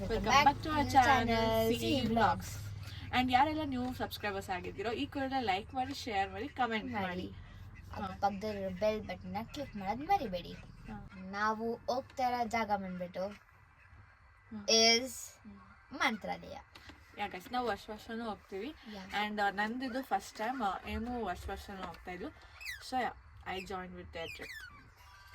Welcome back to our channel C blogs and ಯಾರೆಲ್ಲ ನೀವು subscribers ಆಗಿದ್ದೀರೋ ಈ ಕೂಡ ಲೈಕ್ ಮಾಡಿ ಶೇರ್ ಮಾಡಿ ಕಮೆಂಟ್ ಮಾಡಿ. ಪಕ್ಕದಲ್ಲಿರೋ ಬೆಲ್ ಬಟನ್ನ ಕ್ಲಿಕ್ ಮಾಡೋದು ಮರಿಬೇಡಿ. ನಾವು ಹೋಗ್ತಾ ಇರೋ ಜಾಗ ಬಂದ್ಬಿಟ್ಟು ಇಸ್ ಮಂತ್ರಾಲಯ. ಯಾಕೆ ನಾವು ವರ್ಷ ವರ್ಷನೂ ಹೋಗ್ತೀವಿ. ಅಂಡ್ ಆ್ಯಂಡ್ ನಂದಿದು ಫಸ್ಟ್ ಟೈಮ್ ಏನು ವರ್ಷ ವರ್ಷನೂ ಹೋಗ್ತಾ ಇದ್ದು so I join with their trip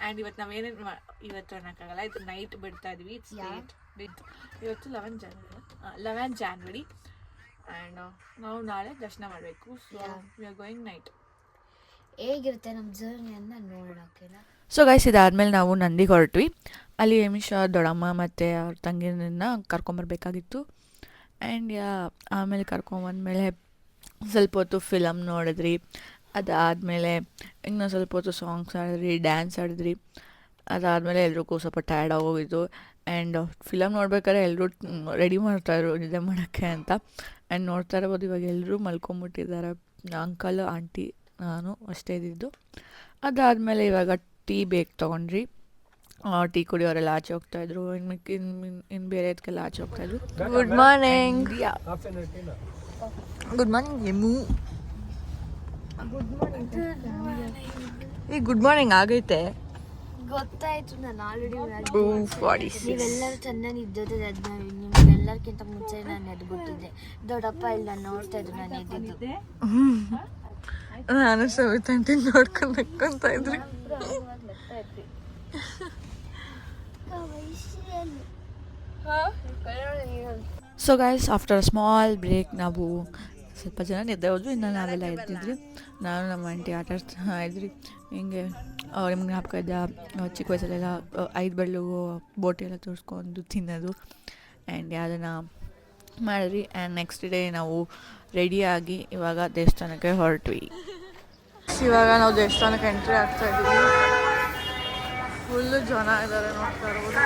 and ಇವತ್ತು ನಾವೇನೇನು ಇವತ್ತು ಅನ್ನೋಕ್ಕಾಗಲ್ಲ ಇದು ನೈಟ್ ಬಿಡ್ತಾ ಇದ್ವಿ. ಇಟ್ಸ್ ಲೇಟ್ ಬಿಟ್ ಇವತ್ತು eleven January eleven January and ನಾವು ನಾಳೆ ದರ್ಶನ ಮಾಡಬೇಕು. So. We are going night ಹೇಗಿರುತ್ತೆ ನಮ್ಮ ಜರ್ನಿಯನ್ನ ನೋಡೋಣ ಓಕೆನಾ ಸೊ ಗೈಸ್ ಇದಾದ್ಮೇಲೆ ನಾವು ನಂದಿಗೆ ಹೊರಟ್ವಿ. ಅಲ್ಲಿ ಯಮಿಷ ದೊಡ್ಡಮ್ಮ ಮತ್ತು ಅವ್ರ ತಂಗಿನ ಕರ್ಕೊಂಬರ್ಬೇಕಾಗಿತ್ತು. ಆ್ಯಂಡ್ ಯಾ ಆಮೇಲೆ ಕರ್ಕೊಂಬಂದ್ಮೇಲೆ ಸ್ವಲ್ಪ ಹೊತ್ತು ಫಿಲಮ್ ನೋಡಿದ್ರಿ. ಅದಾದಮೇಲೆ ಇನ್ನೂ ಸ್ವಲ್ಪ ಹೊತ್ತು ಸಾಂಗ್ಸ್ ಆಡಿದ್ರಿ ಡ್ಯಾನ್ಸ್ ಆಡಿದ್ರಿ ಅದಾದಮೇಲೆ ಎಲ್ರಿಗೂ ಸ್ವಲ್ಪ ಟಯರ್ಡ್ ಆಗೋಗಿದ್ದು. ಆ್ಯಂಡ್ ಫಿಲಮ್ ನೋಡ್ಬೇಕಾದ್ರೆ ಎಲ್ಲರೂ ರೆಡಿ ಮಾಡ್ತಾಯಿದ್ರು ನಿದ್ದೆ ಮಾಡೋಕ್ಕೆ ಅಂತ. ಆ್ಯಂಡ್ ನೋಡ್ತಾ ಇರ್ಬೋದು ಇವಾಗ ಎಲ್ಲರೂ ಮಲ್ಕೊಂಬಿಟ್ಟಿದ್ದಾರೆ. ಅಂಕಲ್ ಆಂಟಿ ನಾನು ಅಷ್ಟೇ ಇದ್ದಿದ್ದು. ಅದಾದಮೇಲೆ ಇವಾಗ ಟೀ ಬೇಕ್ ತೊಗೊಂಡ್ರಿ. ಟೀ ಕುಡಿಯೋರೆಲ್ಲ ಆಚೆ ಹೋಗ್ತಾಯಿದ್ರು ಇನ್ನು ಇನ್ನು ಇನ್ನು ಬೇರೆ ಅದಕ್ಕೆಲ್ಲ ಆಚೆ ಹೋಗ್ತಾಯಿದ್ರು ಗುಡ್ ಮಾರ್ನಿಂಗ್ ಗುಡ್ ಮಾರ್ನಿಂಗ್ ಎಮ್ಮು ಗುಡ್ ಮಾರ್ನಿಂಗ್ ಈ ಗುಡ್ ಮಾರ್ನಿಂಗ್ ಆಗೈತೆ. ಗೊತ್ತಾಯ್ತು ನಾನು ಆಲ್ರೆಡಿ ಫಾರ್ಟಿ ನೀವೆಲ್ಲರೂ ಚೆನ್ನಾಗಿ ಇದ್ದದ್ದು ಅದನ್ನ ನಿಮ್ಗೆಲ್ಲರಿಗಿಂತ ಮುಂಚೆ ನಾನು ಎದ್ಬಿಟ್ಟಿದ್ದೆ ದೊಡ್ಡಪ್ಪ ಇಲ್ಲ ನೋಡ್ತಾ ಇದ್ರು ನಾನು ಎದ್ದಿದ್ದು ನಾನು ಸವಿತಂಟಿ ನೋಡ್ಕೊಂಡು ನಕ್ಕೊಂತ ಇದ್ರು. So guys after small break ನಾವು ಸ್ವಲ್ಪ ಜನ ನಿದ್ದೆ ಹೋದ್ರು ಇನ್ನು ನಾವೆಲ್ಲ ಎದ್ದಿದ್ರಿ ನಾನು ನಮ್ಮ ಆಂಟಿ ಆಟ ಆಡ್ತಾ ಇದ್ರಿ. ಹಿಂಗೆ ನಿಮ್ಗೆ ಜ್ಞಾಪಕ ಇದ್ದ ಚಿಕ್ಕ ವಯಸ್ಸಲ್ಲೆಲ್ಲ ಐದು ಬೆಳ್ಳು ಬೋಟಿ ಎಲ್ಲ ತೋರಿಸ್ಕೊಂಡು ತಿನ್ನೋದು. ಆ್ಯಂಡ್ ಅದನ್ನು ಮಾಡಿದ್ರಿ. ಆ್ಯಂಡ್ ನೆಕ್ಸ್ಟ್ ಡೇ ನಾವು ರೆಡಿಯಾಗಿ ಇವಾಗ ದೇವಸ್ಥಾನಕ್ಕೆ ಹೊರಟ್ವಿ. ಇವಾಗ ನಾವು ದೇವಸ್ಥಾನಕ್ಕೆ ಎಂಟ್ರಿ ಆಗ್ತಾ ಇದ್ದೀವಿ. ಫುಲ್ಲು ಜನ ಇದ್ದಾರೆ ನೋಡ್ತಾ ಇರ್ಬೋದು.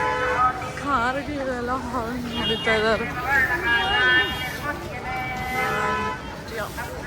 ಕಾರ್ಗಿಲೆಲ್ಲ ಹಾಳು ನಡೀತಾ ಇದ್ದಾರೆ Yeah.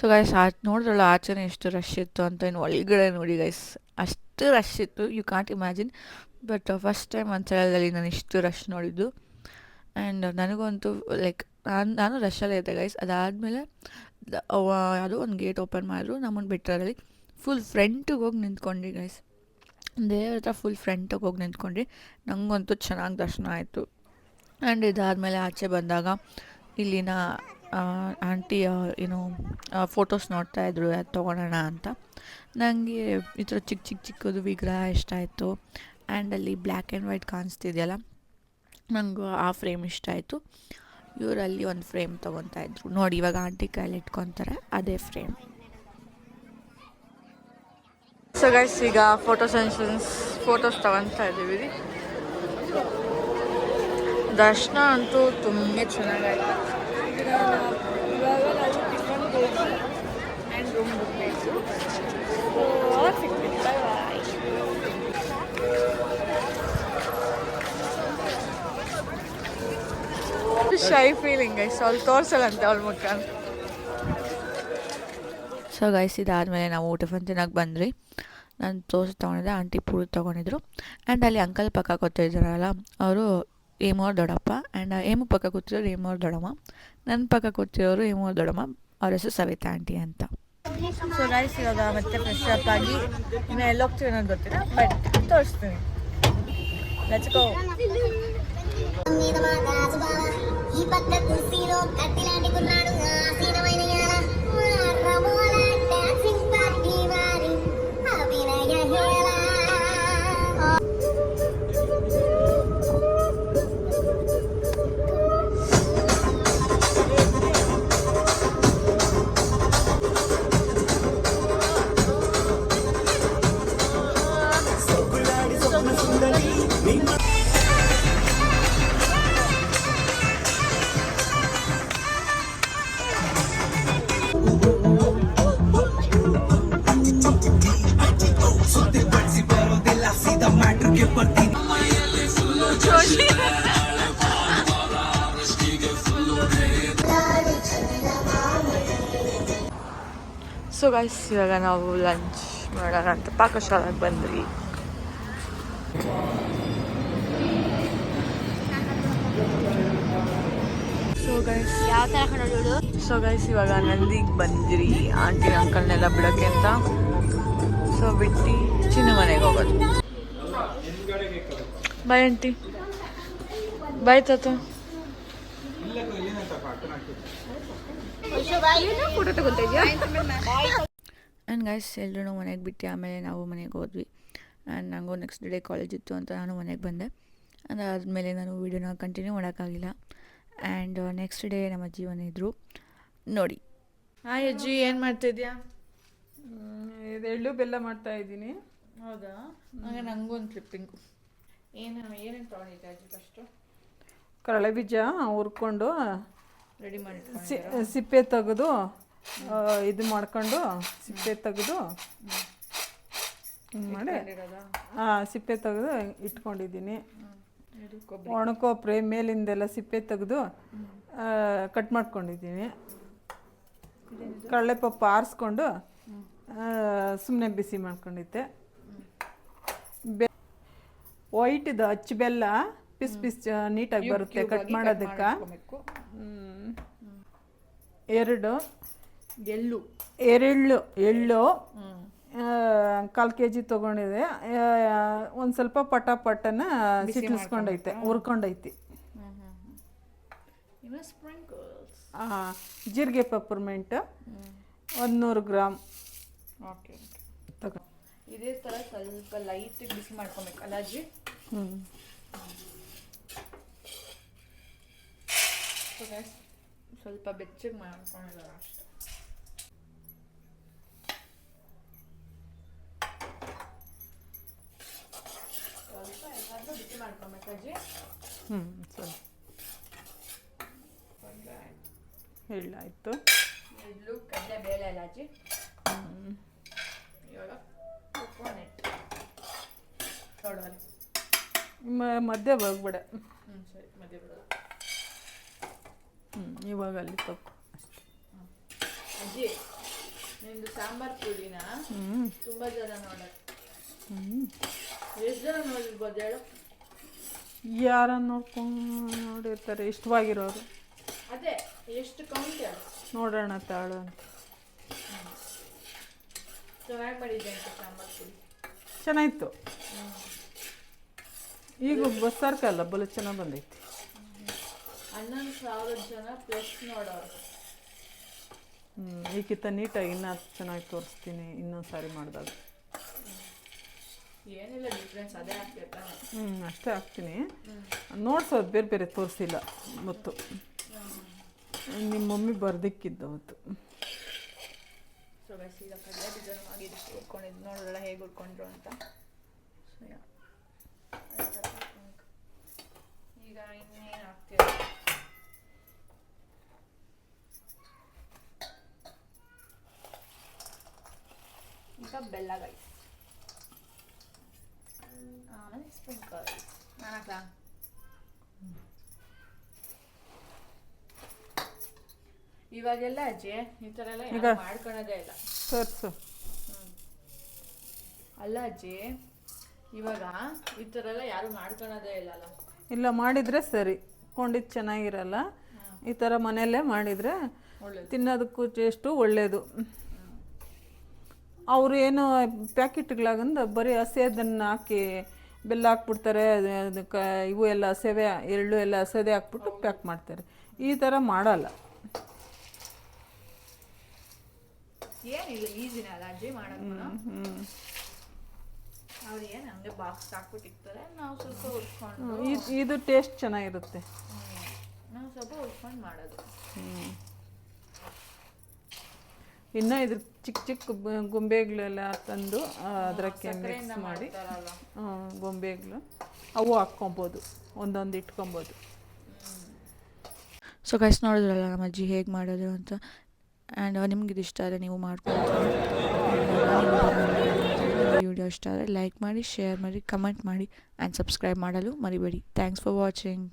ಸೊ ಗೈಸ್ ಆ ನೋಡಿದ್ರಲ್ಲ ಆಚೆನೇ ಎಷ್ಟು ರಶ್ ಇತ್ತು ಅಂತ ಇನ್ನು ಒಳಗಡೆ ನೋಡಿ ಗೈಸ್ ಅಷ್ಟು ರಶ್ ಇತ್ತು. You can't imagine but first time ಮಂತ್ರಾಲಯದಲ್ಲಿ ನಾನು ಇಷ್ಟು ರಶ್ ನೋಡಿದ್ದು. ಆ್ಯಂಡ್ ನನಗಂತೂ ಲೈಕ್ ನಾನು ನಾನು ರಶಲ್ಲೇ ಇದ್ದೆ ಗೈಸ್ ಅದಾದಮೇಲೆ ಯಾವುದೋ ಒಂದು ಗೇಟ್ ಓಪನ್ ಮಾಡಿದ್ರು. ನಮ್ಮನ್ನು ಬಿಟ್ಟರಲ್ಲಿ ಫುಲ್ ಫ್ರೆಂಟಿಗೆ ಹೋಗಿ ನಿಂತ್ಕೊಂಡ್ರಿ ಗೈಸ್ ದೇವ್ರ ಹತ್ರ ಫುಲ್ ಫ್ರಂಟಿಗೆ ಹೋಗಿ ನಿಂತ್ಕೊಂಡ್ರಿ ನನಗಂತೂ ಚೆನ್ನಾಗಿ ದರ್ಶನ ಆಯಿತು. ಆ್ಯಂಡ್ ಇದಾದಮೇಲೆ ಆಚೆ ಬಂದಾಗ ಇಲ್ಲಿನ ಆಂಟಿ ಏನು ಫೋಟೋಸ್ ನೋಡ್ತಾ ಇದ್ರು, ಅದು ತೊಗೊಳೋಣ ಅಂತ. ನನಗೆ ಈ ಥರ ಚಿಕ್ಕ ಚಿಕ್ಕ ಚಿಕ್ಕದು ವಿಗ್ರಹ ಇಷ್ಟ ಆಯಿತು. ಆ್ಯಂಡ್ ಅಲ್ಲಿ ಬ್ಲ್ಯಾಕ್ ಆ್ಯಂಡ್ ವೈಟ್ ಕಾಣಿಸ್ತಿದೆಯಲ್ಲ ನನಗೂ ಆ ಫ್ರೇಮ್ ಇಷ್ಟ ಆಯಿತು. ಇವರಲ್ಲಿ ಒಂದು ಫ್ರೇಮ್ ಇದ್ರು. ನೋಡಿ, ಇವಾಗ ಆಂಟಿ ಕೈಯಲ್ಲಿ ಇಟ್ಕೊತಾರೆ, ಅದೇ ಫ್ರೇಮ್ ಸೊ ಗೈಸ್ ಈಗ ಫೋಟೋ ಸೆನ್ಸನ್ಸ್ ಫೋಟೋಸ್ ತಗೊತಾ ಇದ್ದೀವಿ. ದರ್ಶನ ಅಂತೂ ತುಂಬ ಚೆನ್ನಾಗಾಯ್ತು. ಇವಾಗ ನಾವು ಟಿಫನ್ಗೆ ಹೋಗಿ ಆ್ಯಂಡ್ ರೂಮ್ ಹೋಗಬೇಕು ಸಿಗ್ಬೇಕು ಶೈ ಫೀಲಿಂಗ್ ಗೈಸ್ ಅವ್ಳು ತೋರ್ಸಲ್ಲಂತೆ ಅವ್ಳ ಮುಖ ಸೊ ಗೈಸ್ ಇದಾದಮೇಲೆ ನಾವು ಟಿಫನ್ ತಿನ್ನೋಕೆ ಬಂದ್ರಿ ನಾನು ದೋಸೆ ತೊಗೊಂಡಿದ್ದೆ, ಆಂಟಿ ಪೂರಿ ತೊಗೊಂಡಿದ್ರು. ಆ್ಯಂಡ್ ಅಲ್ಲಿ ಅಂಕಲ್ ಪಕ್ಕ ಗೊತ್ತಿದ್ದಾರಲ್ಲ ಅವರು ಏಮೋರ್ ದೊಡ್ಡಪ್ಪ ಆ್ಯಂಡ್ ಏಮು ಪಕ್ಕ ಕೂತಿರೋರು ಏಮೋರ್ ದೊಡ್ಡಮ್ಮ ನನ್ನ ಪಕ್ಕ ಕೂತಿರೋರು ಏಮೋರ್ ದೊಡ್ಡಮ್ಮ ಅವ್ರ ಹೆಸರು ಸವಿತಾ ಆಂಟಿ ಅಂತ ಸೊ ಗೈಸ್ ಇವಾಗ ಮತ್ತೆ ಫ್ರೆಶ್ ಅಪ್ ಆಗಿ ಇನ್ನು ಎಲ್ಲಿ ಹೋಗ್ತೀವಿ ಅನ್ನೋದು ಗೊತ್ತಿಲ್ಲ ಬಟ್ ತೋರಿಸ್ತೀನಿ ಲೆಟ್ಸ್ ಗೋ ఈ పక్క కుర్సీలో కత్తిలాంటి కుర్రాడు ఆసీనమైన ಸೊ ಗೈಸ್ ಇವಾಗ ನಾವು ಲಂಚ್ ಮಾಡೋಣ ಅಂತ ಪಾಕಶಾಲೆಗೆ ಬಂದ್ವಿ ಸೊ ಗೈಸ್ ಯಾವ ಸೊ ಗೈಸ್ ಇವಾಗ ನಂದಿಗೆ ಬಂದಿರಿ ಆಂಟಿ ಅಂಕಲ್ನೆಲ್ಲ ಬಿಡೋಕ್ಕೆ ಅಂತ ಸೊ ಬಿಟ್ಟು ಚಿನ್ನ ಮನೆಗೆ ಹೋಗೋದು ಬಾಯ್ ಆಂಟಿ ಬಾಯ್ ತಾತ ಆ್ಯಂಡ್ ಗೈಸ್ ಎಲ್ಲರೂ ಮನೆಗೆ ಬಿಟ್ಟು ಆಮೇಲೆ ನಾವು ಮನೆಗೆ ಹೋದ್ವಿ. ಆ್ಯಂಡ್ ನನಗೂ ನೆಕ್ಸ್ಟ್ ಡೇ ಕಾಲೇಜ್ ಇತ್ತು ಅಂತ ನಾನು ಮನೆಗೆ ಬಂದೆ. ಅದಾದಮೇಲೆ ನಾನು ವೀಡಿಯೋನ ಕಂಟಿನ್ಯೂ ಮಾಡೋಕ್ಕಾಗಿಲ್ಲ. ಆ್ಯಂಡ್ ನೆಕ್ಸ್ಟ್ ಡೇ ನಮ್ಮ ಅಜ್ಜಿ ಮನೆ ಇದ್ದರು ನೋಡಿ. ಹಾಯ್ ಅಜ್ಜಿ ಏನು ಮಾಡ್ತಿದ್ಯಾ ಇದು ಎಳ್ಳು ಬೆಲ್ಲ ಮಾಡ್ತಾ ಇದ್ದೀನಿ. ಹೌದಾ? ಹಾಗೆ ನನಗೂ ಒಂದು ಕ್ಲಿಪ್ಪಿಂಗು ಏನು ಏನೇನು ತೊಗೊಂಡಿದ್ದೆ ಅಜ್ಜಿ ಫಸ್ಟು ಕಡಲೆ ಬೀಜ ಹುರ್ಕೊಂಡು ರೆಡಿ ಮಾಡಿ ಸಿ- ಸಿಪ್ಪೆ ತೆಗೆದು ಇದು ಮಾಡ್ಕೊಂಡು ಸಿಪ್ಪೆ ತೆಗೆದು ಹಿಂಗೆ ಮಾಡಿ ಹಾಂ ಸಿಪ್ಪೆ ತೆಗೆದು ಇಟ್ಕೊಂಡಿದ್ದೀನಿ. ಒಣಕೊಬ್ಬರಿ ಮೇಲಿಂದೆಲ್ಲ ಸಿಪ್ಪೆ ತೆಗೆದು ಕಟ್ ಮಾಡ್ಕೊಂಡಿದ್ದೀನಿ. ಕಡಲೆಪಪ್ಪು ಆರಿಸ್ಕೊಂಡು ಸುಮ್ಮನೆ ಬಿಸಿ ಮಾಡ್ಕೊಂಡಿದ್ದೆ. ಬೆ ವೈಟ್ದು ಅಚ್ಚು ಬೆಲ್ಲ ಪಿಸ್ ಪಿಸ್ ನೀಟಾಗಿ ಬರುತ್ತೆ ಕಟ್ ಮಾಡೋದಕ್ಕೆ. ಎರಡು. ಎಳ್ಳು. ಎರೆಳ್ಳು ಎಳ್ಳು ಕಾಲು ಕೆ ಜಿ ತೊಗೊಂಡಿದೆ ಒಂದು ಸ್ವಲ್ಪ ಪಟ ಪಟನ ಸಿಟ್ಲಿಸ್ಕೊಂಡೈತೆ ಹುರ್ಕೊಂಡೈತಿ. ಹಾಂ ಜೀರಿಗೆ ಪಪ್ಪರ್ಮೆಂಟ್ ಒಂದು ನೂರು ಗ್ರಾಮ್. ಓಕೆ ತಗೋ. ಇದೇ ಥರ ಸ್ವಲ್ಪ ಲೈಟ್ ಬಿಸಿ ಮಾಡ್ಕೊಬೇಕು. ಅಜ್ಜಿ? ಹ್ಞೂ So guys, ಸ್ವಲ್ಪ ಬೆಚ್ಚಗೆ ಮಾಡ್ಕೊಂಡಿದ್ದಾರೆ ಅಷ್ಟೆ ಸ್ವಲ್ಪ ಎಲ್ಲಾದರೂ ಬಿಸಿ ಮಾಡ್ಕೊಬೇಕಾಜಿ ಹ್ಞೂ ಸರಿ ಎಳ್ಳಾಯಿತು ಎಳ್ಳು ಕಡಲೆ ಬೇಳೆ ಅಲ್ಲ ಅಜ್ಜಿ ಇವಾಗ ಉಪ್ಪಿಟ್ಟು ನೋಡೋಣ ಮ- ಮಧ್ಯೆ ಹೋಗ್ಬೇಡ ಹ್ಞೂ ಸರಿ ಮಧ್ಯೆ ಹ್ಞೂ ಇವಾಗ ಅಲ್ಲಿ ತಪ್ಪು ಅಜ್ಜಿ ನಿಂದು ಸಾಂಬಾರ್ ಪುಡಿನ? ಹ್ಞೂ ತುಂಬ ಜನ ನೋಡೋದು. ಹ್ಞೂ ಎಷ್ಟು ಜನ ನೋಡಿರ್ಬೋದು ಹೇಳು ಯಾರ ನೋಡ್ಕೊಂಡು ನೋಡಿರ್ತಾರೆ ಇಷ್ಟವಾಗಿರೋರು. ಅದೇ ಎಷ್ಟು ಕೌಂಟ್ ಹೇಳು ನೋಡೋಣ ತಾಳು ಅಂತ. ಚೆನ್ನಾಗಿ ಮಾಡಿದ್ದೆ ಅಂತ ಸಾಂಬಾರ್ ಪುಡಿ? ಚೆನ್ನಾಗಿತ್ತು. ಈಗ ಬಸ್ಸಾರ್ಕಲ್ಲ ಬಲ ಚೆನ್ನಾಗಿ ಬಂದೈತಿ. ಹನ್ನೊಂದು ಸಾವಿರ ಜನ ಪ್ಲಸ್ ನೋಡೋರು. ಈಗಿತ್ತ ನೀಟಾಗಿ ಇನ್ನೂ ಚೆನ್ನಾಗಿ ತೋರಿಸ್ತೀನಿ ಇನ್ನೊಂದು ಸಾರಿ ಮಾಡಿದಾಗ. ಏನಿಲ್ಲ ಡಿಫ್ರೆನ್ಸ್ ಅದೇ ಆಗ್ತೈತಾ ಹ್ಞೂ ಅಷ್ಟೇ ಹಾಕ್ತೀನಿ. ನೋಡ್ಸೋದು ಬೇರೆ ಬೇರೆ ತೋರಿಸಿಲ್ಲ ಮತ್ತು ನಿಮ್ಮ ಮಮ್ಮಿ ಬರ್ದಿಕ್ಕಿದ್ದು ಅವತ್ತು. ಸೊ ಗೈಸ್ ಈಗ ಕಡಲೆ ಬೀಜ ಮಾಡಿ ಹುಡ್ಕೊಂಡಿದ್ದು ನೋಡೋಲ್ಲ ಹೇಗೆ ಹುಡ್ಕೊಂಡ್ರು ಅಂತ. ಈಗ ಇನ್ನೇನು ಆಗ್ತಿದೆ ಬೆಲ್ಲ ಗೈಸ್ ಆಮೇಲೆ ಸ್ಪ್ರಿಂಕಲ್ ನಾನಕ್ಕ ಇವಾಗೆಲ್ಲ ಅಜ್ಜಿ ಈ ಥರ ಎಲ್ಲ ಮಾಡ್ಕೊಳೋದೇ ಇಲ್ಲ. ತೋರಿಸು. ಅಲ್ಲ ಅಜ್ಜಿ ಇವಾಗ ಈ ಥರ ಎಲ್ಲ ಯಾರು ಮಾಡ್ಕೊಳೋದೇ ಇಲ್ಲಲ್ಲ. ಇಲ್ಲ ಮಾಡಿದರೆ ಸರಿ. ಕೊಂಡಿದ್ದು ಚೆನ್ನಾಗಿರಲ್ಲ. ಈ ಥರ ಮನೆಯಲ್ಲೇ ಮಾಡಿದರೆ ತಿನ್ನೋದಕ್ಕೂ ಟೇಸ್ಟು ಒಳ್ಳೆಯದು ಅವರು ಏನು ಪ್ಯಾಕೆಟ್ಗಳಾಗಂದು ಬರೀ ಹಸಿದನ್ನು ಹಾಕಿ ಬೆಲ್ಲ ಹಾಕ್ಬಿಡ್ತಾರೆ ಕ ಇವು ಎಲ್ಲ ಹಸೆವೆ ಎಳ್ಳು ಎಲ್ಲ ಹಸದೆ ಹಾಕ್ಬಿಟ್ಟು ಪ್ಯಾಕ್ ಮಾಡ್ತಾರೆ. ಈ ಥರ ಮಾಡಲ್ಲ. ಏನಿಲ್ಲ ಈಸಿನೇ ಅಲ್ಲ. ಅಜ್ಜಿ ಮಾಡೋಕ್ಕೂ ಹ್ಞೂ ಅವ್ರು ಏನು ಹಂಗೆ ಬಾಕ್ಸ್ ಹಾಕ್ಬಿಟ್ಟು ಇರ್ತಾರೆ ನಾವು ಸ್ವಲ್ಪ ಹುರ್ಕೊಂಡು ಇದು ಟೇಸ್ಟ್ ಚೆನ್ನಾಗಿರುತ್ತೆ. ನಾವು ಸ್ವಲ್ಪ ಹುರ್ಕೊಂಡು ಮಾಡೋದು. ಇನ್ನು ಇದ್ರ ಚಿಕ್ಕ ಚಿಕ್ಕ ಗೊಂಬೆಗಳೆಲ್ಲ ತಂದು ಅದಕ್ಕೆ ಮಿಕ್ಸ್ ಮಾಡಿ. ಗೊಂಬೆಗಳು. ಅವು ಹಾಕ್ಕೊಬೋದು ಒಂದೊಂದು ಇಟ್ಕೊಬೋದು. ಸೊ ಗೈಸ್ ನೋಡಿದ್ರಲ್ಲ ನಮ್ಮ ಅಜ್ಜಿ ಹೇಗೆ ಮಾಡೋದು ಅಂತ? ಆ್ಯಂಡ್ ನಿಮ್ಗೆ ಇದು ಇಷ್ಟ ಆದರೆ ನೀವು ಮಾಡ್ಕೊಂಡು ವಿಡಿಯೋ ಇಷ್ಟ ಆದರೆ ಲೈಕ್ ಮಾಡಿ ಶೇರ್ ಮಾಡಿ ಕಮೆಂಟ್ ಮಾಡಿ ಆ್ಯಂಡ್ ಸಬ್ಸ್ಕ್ರೈಬ್ ಮಾಡಲು ಮರಿಬೇಡಿ. Thanks for watching